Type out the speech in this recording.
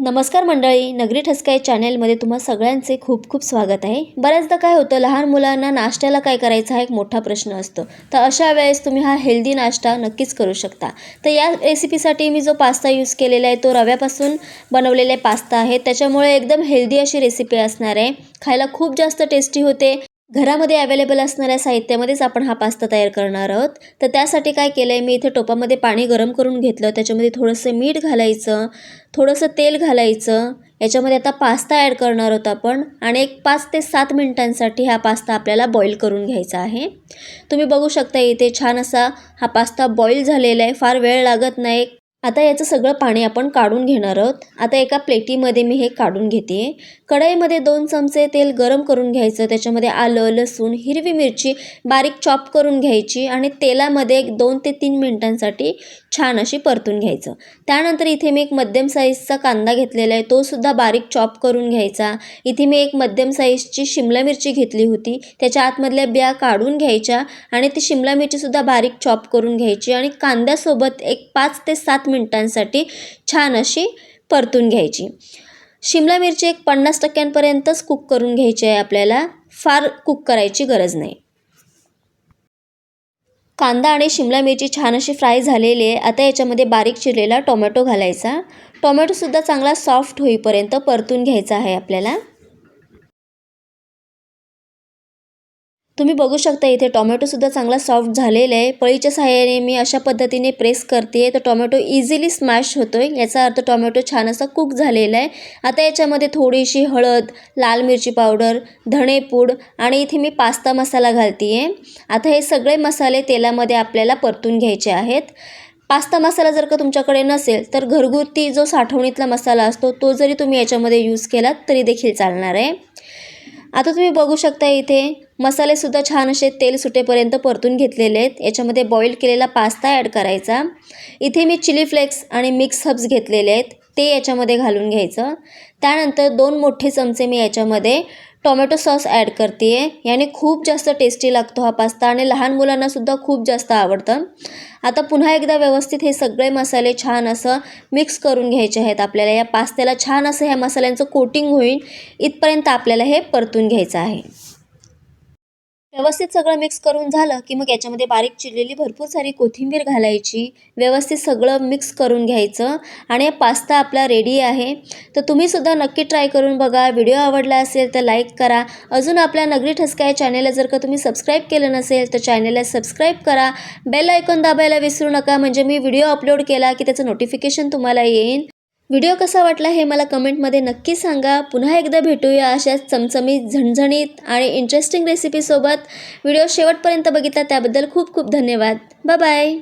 नमस्कार मंडळी नगरी ठसकाई चॅनेलमध्ये तुम्हा सगळ्यांचे खूप खूप स्वागत आहे. बऱ्याचदा काय होतं लहान मुलांना नाश्त्याला काय करायचा हा एक मोठा प्रश्न असतो. तर अशा वेळेस तुम्ही हा हेल्दी नाश्ता नक्कीच करू शकता. तर या रेसिपीसाठी मी जो पास्ता यूज केलेला आहे तो रव्यापासून बनवलेले पास्ता आहे त्याच्यामुळे एकदम हेल्दी अशी रेसिपी असणार आहे. खायला खूप जास्त टेस्टी होते. घरामध्ये अवेलेबल असणाऱ्या साहित्यामध्येच आपण हा पास्ता तयार करणार आहोत. तर त्यासाठी काय केलं आहे मी इथे टोपामध्ये पाणी गरम करून घेतलं. त्याच्यामध्ये थोडंसं मीठ घालायचं थोडंसं तेल घालायचं. याच्यामध्ये आता पास्ता ॲड करणार आहोत आपण आणि एक पाच ते सात मिनिटांसाठी हा पास्ता आपल्याला बॉईल करून घ्यायचा आहे. तुम्ही बघू शकता इथे छान असा हा पास्ता बॉईल झालेला आहे. फार वेळ लागत नाही. आता याचं सगळं पाणी आपण काढून घेणार आहोत. आता एका प्लेटीमध्ये मी हे काढून घेते. कढईमध्ये दोन चमचे तेल गरम करून घ्यायचं. त्याच्यामध्ये आलं लसूण हिरवी मिरची बारीक चॉप करून घ्यायची आणि तेलामध्ये एक दोन ते तीन मिनटांसाठी छान अशी परतून घ्यायचं. त्यानंतर इथे मी एक मध्यम साईजचा कांदा घेतलेला आहे. तो सुद्धा बारीक चॉप करून घ्यायचा. इथे मी एक मध्यम साईजची शिमला मिरची घेतली होती. त्याच्या आतमधल्या बिया काढून घ्यायच्या आणि ती शिमला मिरचीसुद्धा बारीक चॉप करून घ्यायची आणि कांद्यासोबत एक पाच ते सात मिनिटांसाठी छान अशी परतून घ्यायची. शिमला मिरची एक पन्नास टक्क्यांपर्यंतच कुक करून घ्यायची आहे आपल्याला. फार कुक करायची गरज नाही. कांदा आणि शिमला मिरची छान अशी फ्राय झालेली आहे. आता याच्यामध्ये बारीक चिरलेला टोमॅटो घालायचा. टोमॅटोसुद्धा चांगला सॉफ्ट होईपर्यंत परतून घ्यायचा आहे आपल्याला. तुम्ही बघू शकता इथे टोमॅटोसुद्धा चांगला सॉफ्ट झालेला आहे. पळीच्या सहाय्याने मी अशा पद्धतीने प्रेस करते तर टोमॅटो इझिली स्मॅश होतो आहे याचा अर्थ टोमॅटो छान असा कुक झालेला आहे. आता याच्यामध्ये थोडीशी हळद लाल मिरची पावडर धणेपूड आणि इथे मी पास्ता मसाला घालते आहे आता हे सगळे मसाले तेलामध्ये आपल्याला परतून घ्यायचे आहेत. पास्ता मसाला जर का तुमच्याकडे नसेल तर घरगुती जो साठवणीतला मसाला असतो तो जरी तुम्ही याच्यामध्ये यूज केलात तरी देखील चालणार आहे. आता तुम्ही बघू शकता इथे मसालेसुद्धा छान असे तेल सुटेपर्यंत परतून घेतलेले आहेत. याच्यामध्ये बॉईल केलेला पास्ता ॲड करायचा. इथे मी चिली फ्लेक्स आणि मिक्स हब्स घेतलेले आहेत. ते याच्यामध्ये घालून घ्यायचं. त्यानंतर दोन मोठे चमचे मी याच्यामध्ये टोमॅटो सॉस ॲड करते आहे याने खूप जास्त टेस्टी लागतो हा पास्ता आणि लहान मुलांनासुद्धा खूप जास्त आवडतं. आता पुन्हा एकदा व्यवस्थित हे सगळे मसाले छान असं मिक्स करून घ्यायचे आहेत आपल्याला. या पास्त्याला छान असं ह्या मसाल्यांचं कोटिंग होईल. इथपर्यंत आपल्याला हे परतून घ्यायचं आहे. व्यवस्थित सगळं मिक्स करून झालं की मग याच्यामध्ये बारीक चिरलेली भरपूर सारी कोथिंबीर घालायची. व्यवस्थित सगळं मिक्स करून घ्यायचं. आणि पास्ता आपला रेडी आहे. तर तुम्हीसुद्धा नक्की ट्राय करून बघा. व्हिडिओ आवडला असेल तर लाईक करा. अजून आपल्या नगरी ठसका या चॅनेलला जर का तुम्ही सबस्क्राईब केलं नसेल तर चॅनेलला सबस्क्राईब करा. बेल आयकॉन दाबायला विसरू नका. म्हणजे मी व्हिडिओ अपलोड केला की त्याचं नोटिफिकेशन तुम्हाला येईल व्हिडिओ कसा वाटला हे मला कमेंटमध्ये नक्की सांगा. पुन्हा एकदा भेटूया अशाच चमचमीत झणझणीत आणि इंटरेस्टिंग रेसिपीसोबत व्हिडिओ शेवटपर्यंत बघितला त्याबद्दल खूप खूप धन्यवाद. Bye bye